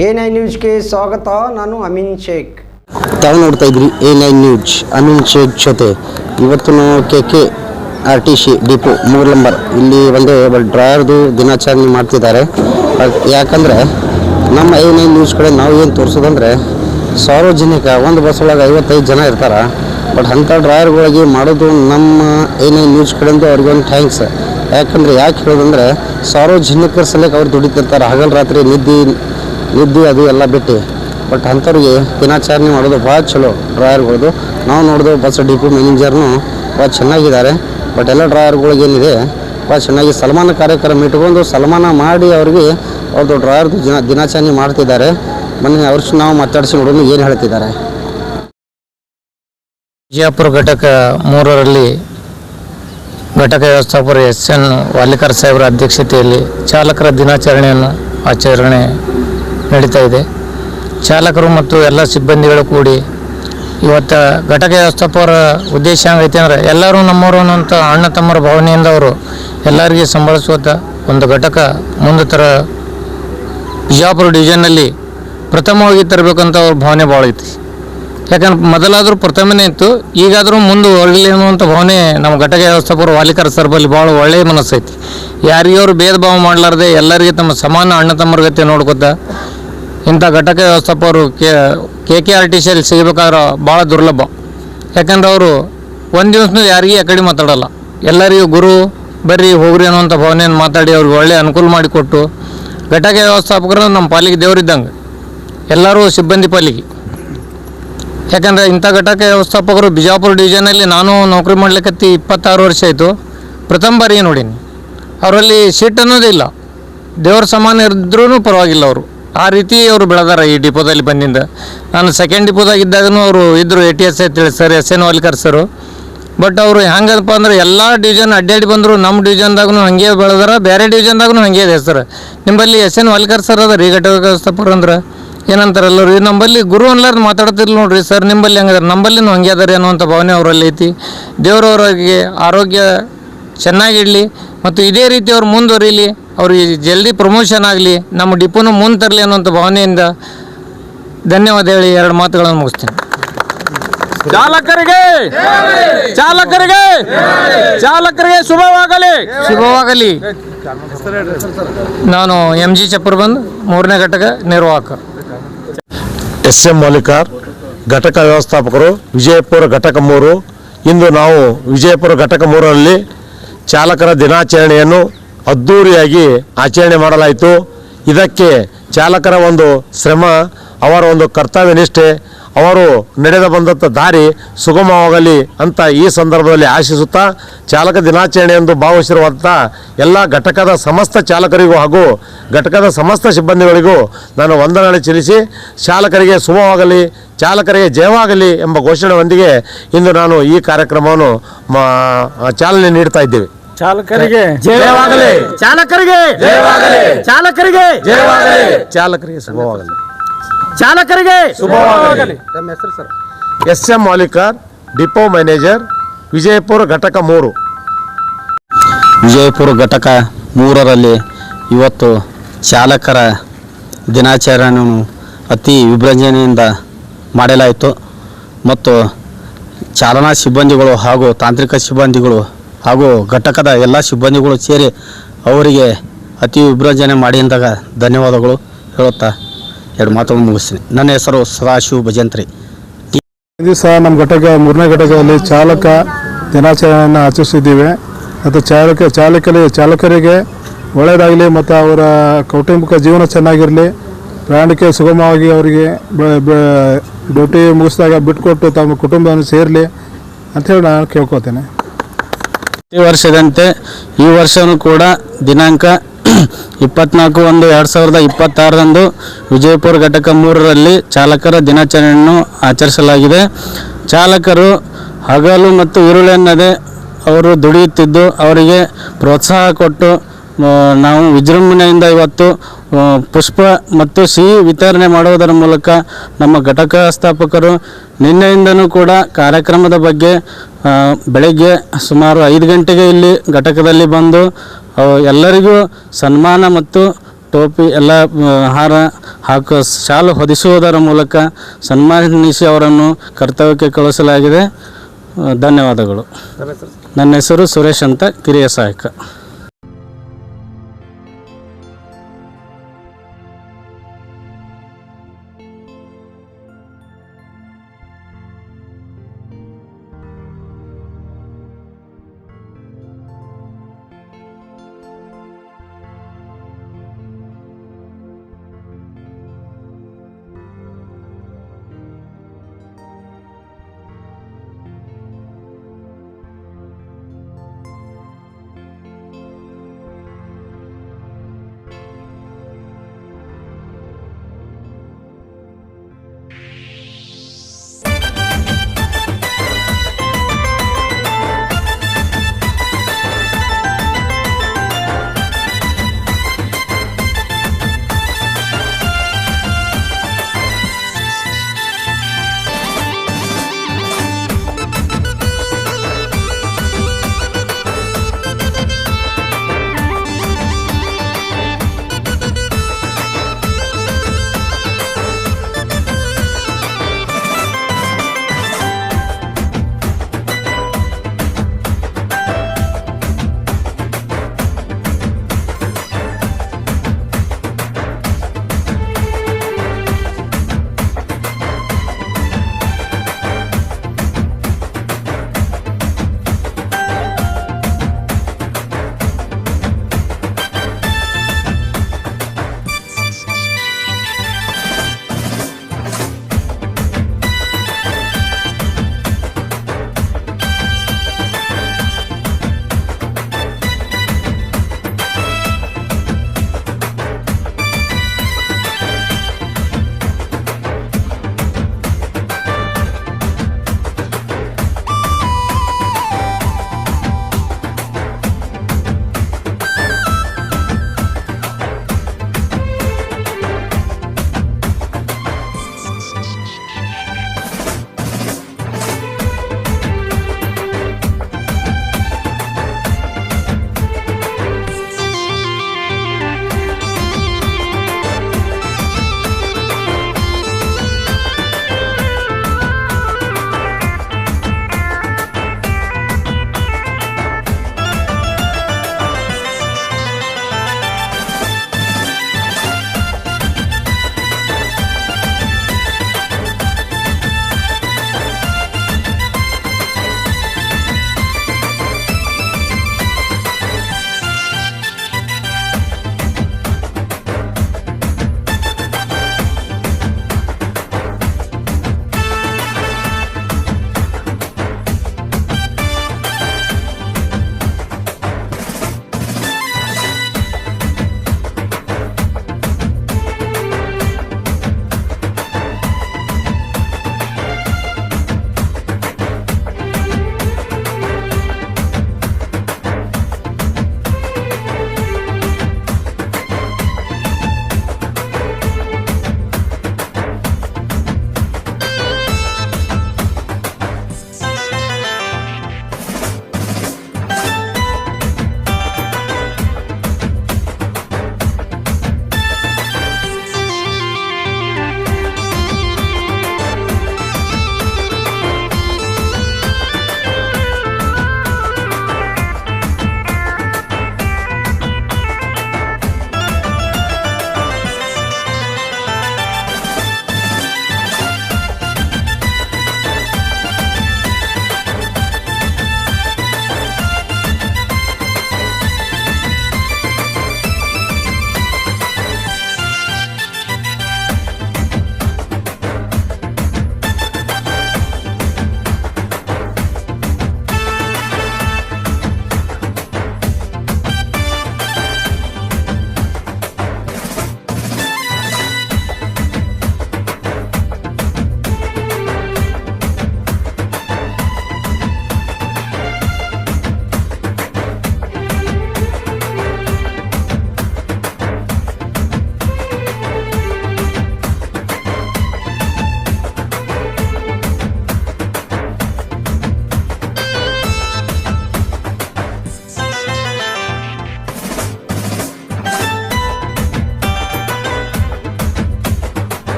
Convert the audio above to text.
A nine ನ್ಯೂಸ್ಗೆ ಸ್ವಾಗತ, ನಾನು ಅಮೀನ್ ಶೇಖ್. ತಾವು ನೋಡ್ತಾ ಇದ್ರಿ A nine news, Ameen Sheikh ಜೊತೆ. ಇವತ್ತು K K R T C depot ಮೂರು ನಂಬರ್. ಇಲ್ಲಿ ಒಂದು ಡ್ರಾಯರ್ದು ದಿನಾಚರಣೆ ಮಾಡ್ತಿದ್ದಾರೆ. ಯಾಕಂದರೆ ನಮ್ಮ ಎ ನೈನ್ ನ್ಯೂಸ್ ಕಡೆ ನಾವು ಏನು ತೋರಿಸೋದಂದ್ರೆ, ಸಾರ್ವಜನಿಕ ಒಂದು ಬಸ್ ಒಳಗೆ ಐವತ್ತೈದು ಜನ ಇರ್ತಾರೆ. ಬಟ್ ಅಂಥ ಡ್ರಾಯರ್ಗಳಿಗೆ ಮಾಡೋದು ನಮ್ಮ ಎ ನೈನ್ ನ್ಯೂಸ್ ಕಡೆಯಿಂದ ಅವ್ರಿಗೊಂದು ಥ್ಯಾಂಕ್ಸ್. ಯಾಕಂದರೆ ಯಾಕೆ ಹೇಳೋದಂದ್ರೆ, ಸಾರ್ವಜನಿಕರ ಸಲಕ್ಕೆ ಅವ್ರು ದುಡಿತಿರ್ತಾರೆ. ಹಗಲು ರಾತ್ರಿ ನಿದ್ದೆ ನಿದ್ದೆ ಅದು ಎಲ್ಲ ಬಿಟ್ಟು. ಬಟ್ ಅಂಥವ್ರಿಗೆ ದಿನಾಚರಣೆ ಮಾಡೋದು ಭಾಳ ಚಲೋ ಡ್ರಾಯರ್ಗಳದು. ನಾವು ನೋಡಿದ್ರು ಬಸ್ ಡಿಪೋ ಮ್ಯಾನೇಜರ್ನು ಭಾಳ ಚೆನ್ನಾಗಿದ್ದಾರೆ. ಬಟ್ ಎಲ್ಲ ಡ್ರಾಯರ್ಗಳಿಗೇನಿದೆ, ಭಾಳ ಚೆನ್ನಾಗಿ ಸಲ್ಮಾನ ಕಾರ್ಯಕ್ರಮ ಇಟ್ಕೊಂಡು ಸಲ್ಮಾನ ಮಾಡಿ ಅವ್ರಿಗೆ ಅವ್ರದ್ದು ಡ್ರಾಯರ್ದು ದಿನ, ದಿನಾಚರಣೆ ಮಾಡ್ತಿದ್ದಾರೆ. ಮೊನ್ನೆ ವರ್ಷ ನಾವು ಮಾತಾಡಿಸಿ ನೋಡೋಣ ಏನು ಹೇಳ್ತಿದ್ದಾರೆ. ವಿಜಯಪುರ ಘಟಕ ಮೂರರಲ್ಲಿ ಘಟಕ ವ್ಯವಸ್ಥಾಪಕರು ಎಸ್ ಎನ್ ವಾಲಿಕರ್ ಸಾಹೇಬರ ಅಧ್ಯಕ್ಷತೆಯಲ್ಲಿ ಚಾಲಕರ ದಿನಾಚರಣೆಯನ್ನು ಆಚರಣೆ ನಡೀತಾ ಇದೆ. ಚಾಲಕರು ಮತ್ತು ಎಲ್ಲ ಸಿಬ್ಬಂದಿಗಳು ಕೂಡಿ ಇವತ್ತು ಘಟಕ ವ್ಯವಸ್ಥಾಪಕರ ಉದ್ದೇಶ ಏನಾಗೈತೆ ಅಂದರೆ ಎಲ್ಲರೂ ನಮ್ಮವರು ಅನ್ನೋಂಥ ಅಣ್ಣ ತಮ್ಮರ ಭಾವನೆಯಿಂದ ಅವರು ಎಲ್ಲರಿಗೆ ಸಂಬಳಿಸುವಂಥ ಒಂದು ಘಟಕ ಮುಂದೆ ತರ ಬಿಜಾಪುರ ಡಿವಿಷನ್ನಲ್ಲಿ ಪ್ರಥಮವಾಗಿ ತರಬೇಕಂತ ಅವ್ರ ಭಾವನೆ ಭಾಳ ಐತಿ. ಯಾಕಂದ್ರೆ ಮೊದಲಾದರೂ ಪ್ರಥಮನೇ ಇತ್ತು, ಈಗಾದರೂ ಮುಂದೆ ಒಳ್ಳೆ ಅನ್ನುವಂಥ ಭಾವನೆ ನಮ್ಮ ಘಟಕ ವ್ಯವಸ್ಥಾಪಕರು ವಾಲಿಕರ ಸರ್ ಬಲ್ಲಿ ಭಾಳ ಒಳ್ಳೆಯ ಮನಸ್ಸೈತಿ ಅವರು ಭೇದ ಭಾವ ಮಾಡಲಾರ್ದೆ ಎಲ್ಲರಿಗೆ ತಮ್ಮ ಸಮಾನ ಅಣ್ಣ ತಮ್ಮರ ನೋಡ್ಕೊತ ಇಂಥ ಘಟಕ ವ್ಯವಸ್ಥಾಪಕರು K K K R T ಸಿಯಲ್ಲಿ ಸಿಗಬೇಕಾದ್ರೆ ಭಾಳ ದುರ್ಲಭ. ಯಾಕಂದ್ರೆ ಅವರು ಒಂದು ದಿವಸನೂ ಯಾರಿಗೂ ಆ ಕಡೆ ಮಾತಾಡಲ್ಲ. ಎಲ್ಲರಿಗೂ ಗುರು, ಬರ್ರಿ ಹೋಗ್ರಿ ಅನ್ನೋಂಥ ಭಾವನೆಯನ್ನು ಮಾತಾಡಿ ಅವ್ರಿಗೆ ಒಳ್ಳೆ ಅನುಕೂಲ ಮಾಡಿಕೊಟ್ಟು ಘಟಕ ವ್ಯವಸ್ಥಾಪಕರು ನಮ್ಮ ಪಾಲಿಗೆ ದೇವರಿದ್ದಂಗೆ ಎಲ್ಲರೂ ಸಿಬ್ಬಂದಿ ಪಾಲಿಗೆ. ಯಾಕಂದರೆ ಇಂಥ ಘಟಕ ವ್ಯವಸ್ಥಾಪಕರು ಬಿಜಾಪುರ ಡಿವಿಷನಲ್ಲಿ ನಾನು ನೌಕರಿ ಮಾಡ್ಲಿಕ್ಕತ್ತಿ ಇಪ್ಪತ್ತಾರು ವರ್ಷ ಆಯಿತು. ಪ್ರಥಮ ಬಾರಿಗೆ ನೋಡೀನಿ. ಅವರಲ್ಲಿ ಸೀಟ್ ಅನ್ನೋದೇ ಇಲ್ಲ. ದೇವ್ರ ಸಮಾನ ಇದ್ರೂ ಪರವಾಗಿಲ್ಲ ಅವರು. ಆ ರೀತಿ ಅವರು ಬೆಳೆದಾರ ಈ ಡಿಪೋದಲ್ಲಿ ಬಂದಿಂದ. ನಾನು ಸೆಕೆಂಡ್ ಡಿಪೋದಾಗಿದ್ದಾಗೂ ಅವರು ಇದ್ದರು ಎ ಟಿ ಎಸ್ ಐತಿ sir, S N Walkar sir. But ಅವರು ಹೆಂಗದಪ್ಪ ಅಂದ್ರೆ ಎಲ್ಲ ಡಿವಿಷನ್ ಅಡ್ಡಾಡಿ ಬಂದರು ನಮ್ಮ ಡಿವಿಷನ್ದಾಗೂ ಹಾಗೆ ಬೆಳೆದಾರ, ಬೇರೆ ಡಿವಿಷನ್ದಾಗೂ ಹಾಗೆ ಇದೆ ಸರ್. ನಿಮ್ಮಲ್ಲಿ ಎಸ್ ಎನ್ ವಾಲ್ಕರ್ ಸರ್ ಅದ ರೀ ಘಟಕ ವ್ಯವಸ್ಥಾಪಕರು ಅಂದ್ರೆ. ಏನಂತಾರಲ್ಲ ರೀ ನಂಬಲ್ಲಿ ಗುರು ಅನ್ಲಾರ್ದು ಮಾತಾಡ್ತಿರ್ಲಿ ನೋಡ್ರಿ ಸರ್, ನಿಂಬಲ್ಲಿ ಹಂಗಾದ್ರೆ, ನಂಬಲ್ಲಿನೂ ಹಂಗೆ ಅದಾರೆ ಅನ್ನುವಂಥ ಭಾವನೆ ಅವರಲ್ಲಿ ಐತಿ. ದೇವರವರಿಗೆ ಆರೋಗ್ಯ ಚೆನ್ನಾಗಿಡಲಿ ಮತ್ತು ಇದೇ ರೀತಿ ಅವ್ರು ಮುಂದುವರಿಲಿ ಅವ್ರಿಗೆ ಜಲ್ದಿ ಪ್ರಮೋಷನ್ ಆಗಲಿ ನಮ್ಮ ಡಿಪೋನು ಮುಂದೆ ತರಲಿ ಅನ್ನುವಂಥ ಭಾವನೆಯಿಂದ ಧನ್ಯವಾದ ಹೇಳಿ ಎರಡು ಮಾತುಗಳನ್ನು ಮುಗಿಸ್ತೇನೆ. ಚಾಲಕರಿಗೆ! ಚಾಲಕರಿಗೆ! ಚಾಲಕರಿಗೆ ಶುಭವಾಗಲಿ! ಶುಭವಾಗಲಿ. ನಾನು ಎಂ ಜಿ ಚಪ್ಪರ್ ಬಂದು ಮೂರನೇ ಘಟಕ ನಿರ್ವಾಹಕ. ಎಸ್ ಎಂ ಮಲ್ಲಿಕಾರ್ ಘಟಕ ವ್ಯವಸ್ಥಾಪಕರು ವಿಜಯಪುರ ಘಟಕ ಮೂರು. ಇಂದು ನಾವು ವಿಜಯಪುರ ಘಟಕ ಮೂರರಲ್ಲಿ ಚಾಲಕರ ದಿನಾಚರಣೆಯನ್ನು ಅದ್ಧೂರಿಯಾಗಿ ಆಚರಣೆ ಮಾಡಲಾಯಿತು. ಇದಕ್ಕೆ ಚಾಲಕರ ಒಂದು ಶ್ರಮ ಅವರ ಒಂದು ಕರ್ತವ್ಯ ನಿಷ್ಠೆ ಅವರು ನಡೆದು ಬಂದಂಥ ದಾರಿ ಸುಗಮವಾಗಲಿ ಅಂತ ಈ ಸಂದರ್ಭದಲ್ಲಿ ಆಶಿಸುತ್ತಾ ಚಾಲಕ ದಿನಾಚರಣೆ ಎಂದು ಭಾವಿಸಿರುವಂಥ ಎಲ್ಲ ಘಟಕದ ಸಮಸ್ತ ಚಾಲಕರಿಗೂ ಹಾಗೂ ಘಟಕದ ಸಮಸ್ತ ಸಿಬ್ಬಂದಿಗಳಿಗೂ ನಾನು ವಂದನೆ ಚಲಿಸಿ ಚಾಲಕರಿಗೆ ಶುಭವಾಗಲಿ ಚಾಲಕರಿಗೆ ಜಯವಾಗಲಿ ಎಂಬ ಘೋಷಣೆಯೊಂದಿಗೆ ಇಂದು ನಾನು ಈ ಕಾರ್ಯಕ್ರಮವನ್ನು ಮಾ- ಚಾಲನೆ ನೀಡ್ತಾ ಇದ್ದೇವೆ. ಚಾಲಕರಿಗೆ ಜಯವಾಗಲಿ. ಚಾಲಕರಿಗೆ ಜಯವಾಗಲಿ. ಚಾಲಕರಿಗೆ ಜಯವಾಗಲಿ. ಚಾಲಕರಿಗೆ ಶುಭವಾಗಲಿ. ಚಾಲಕರಿಗೆ ಶುಭವಾಗಲಿ. S M Malikar depot manager Vijayapura ಘಟಕ ಮೂರು. ವಿಜಯಪುರ ಘಟಕ ಮೂರರಲ್ಲಿ ಇವತ್ತು ಚಾಲಕರ ದಿನಾಚರಣೆಯನ್ನು ಅತಿ ವಿಭಜನೆಯಿಂದ ಮಾಡಲಾಯಿತು. ಮತ್ತು ಚಾಲನಾ ಸಿಬ್ಬಂದಿಗಳು ಹಾಗೂ ತಾಂತ್ರಿಕ ಸಿಬ್ಬಂದಿಗಳು ಹಾಗೂ ಘಟಕದ ಎಲ್ಲ ಸಿಬ್ಬಂದಿಗಳು ಸೇರಿ ಅವರಿಗೆ ಅತಿ ವಿಭಜನೆ ಮಾಡಿದಾಗ ಧನ್ಯವಾದಗಳು ಹೇಳುತ್ತಾ ಎರಡು ಮಾತನ್ನು ಮುಗಿಸ್ತೀನಿ. ನನ್ನ ಹೆಸರು ಸದಾಶಿವ ಭಜಂತ್ರಿ. ಈ ದಿವಸ ನಮ್ಮ ಘಟಕ ಮೂರನೇ ಘಟಕದಲ್ಲಿ ಚಾಲಕ ದಿನಾಚರಣೆಯನ್ನು ಆಚರಿಸಿದ್ದೀವಿ. ಮತ್ತು ಚಾಲಕ ಚಾಲಕರಿಗೆ ಚಾಲಕರಿಗೆ ಒಳ್ಳೆಯದಾಗಲಿ ಮತ್ತು ಅವರ ಕೌಟುಂಬಿಕ ಜೀವನ ಚೆನ್ನಾಗಿರಲಿ. ಪ್ರಯಾಣಕ್ಕೆ ಸುಗಮವಾಗಿ ಅವರಿಗೆ ಡ್ಯೂಟಿ ಮುಗಿಸಿದಾಗ ಬಿಟ್ಕೊಟ್ಟು ತಮ್ಮ ಕುಟುಂಬವನ್ನು ಸೇರಲಿ ಅಂಥೇಳಿ ನಾನು ಕೇಳ್ಕೊತೇನೆ ಪ್ರತಿ ವರ್ಷದಂತೆ ಈ ವರ್ಷವೂ ಕೂಡ ದಿನಾಂಕ ಇಪ್ಪತ್ನಾಲ್ಕು ಒಂದು ಎರಡು ಸಾವಿರದ ಇಪ್ಪತ್ತಾರರಂದು ವಿಜಯಪುರ ಘಟಕ ಮೂರರಲ್ಲಿ ಚಾಲಕರ ದಿನಾಚರಣೆಯನ್ನು ಆಚರಿಸಲಾಗಿದೆ. ಚಾಲಕರು ಹಗಲು ಮತ್ತು ಇರುಳೆನ್ನದೆ ಅವರು ದುಡಿಯುತ್ತಿದ್ದು, ಅವರಿಗೆ ಪ್ರೋತ್ಸಾಹ ಕೊಟ್ಟು ನಾವು ವಿಜೃಂಭಣೆಯಿಂದ ಇವತ್ತು ಪುಷ್ಪ ಮತ್ತು ಸಿಹಿ ವಿತರಣೆ ಮಾಡುವುದರ ಮೂಲಕ ನಮ್ಮ ಘಟಕ ಸ್ಥಾಪಕರು ನಿನ್ನೆಯಿಂದನೂ ಕೂಡ ಕಾರ್ಯಕ್ರಮದ ಬಗ್ಗೆ ಬೆಳಗ್ಗೆ ಸುಮಾರು ಐದು ಗಂಟೆಗೆ ಇಲ್ಲಿ ಘಟಕದಲ್ಲಿ ಬಂದು ಎಲ್ಲರಿಗೂ ಸನ್ಮಾನ ಮತ್ತು ಟೋಪಿ ಎಲ್ಲ ಹಾರ ಹಾಕುವ ಶಾಲು ಹೊದಿಸುವುದರ ಮೂಲಕ ಸನ್ಮಾನಿಸಿ ಅವರನ್ನು ಕರ್ತವ್ಯಕ್ಕೆ ಕಳಿಸಲಾಗಿದೆ ಧನ್ಯವಾದಗಳು. ನನ್ನ ಹೆಸರು ಸುರೇಶ್ ಅಂತ ಕಿರಿಯ ಸಹಾಯಕ.